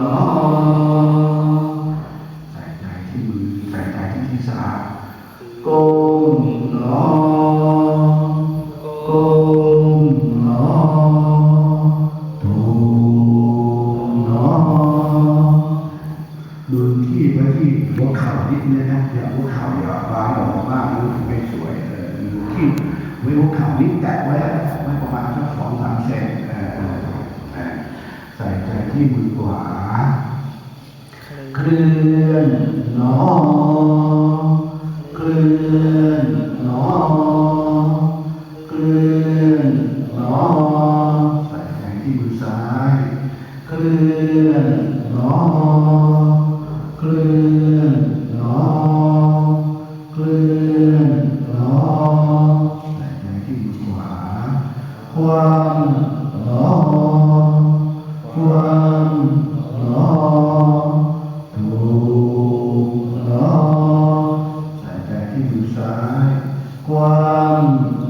ลใส่ใจที่มือใส่ใจที่ที่สะอาดโกงละออโกงละออดูที่ไปที่หัวเข่านิดนึงนะอย่หัวเข่าอย่าบางออกมากมันไม่สวยเออดูที่ไม่หัวเข่านิด ที่บุกขวา เคลื่อนหนอ เคลื่อนหนอ เคลื่อนหนอใส่แขนที่มือซ้าย เคลื่อนหนอ เคลื่อนหนอ เคลื่อนหนอใส่แขนที่มือขวาความหนอ ซ้าย ความหนอ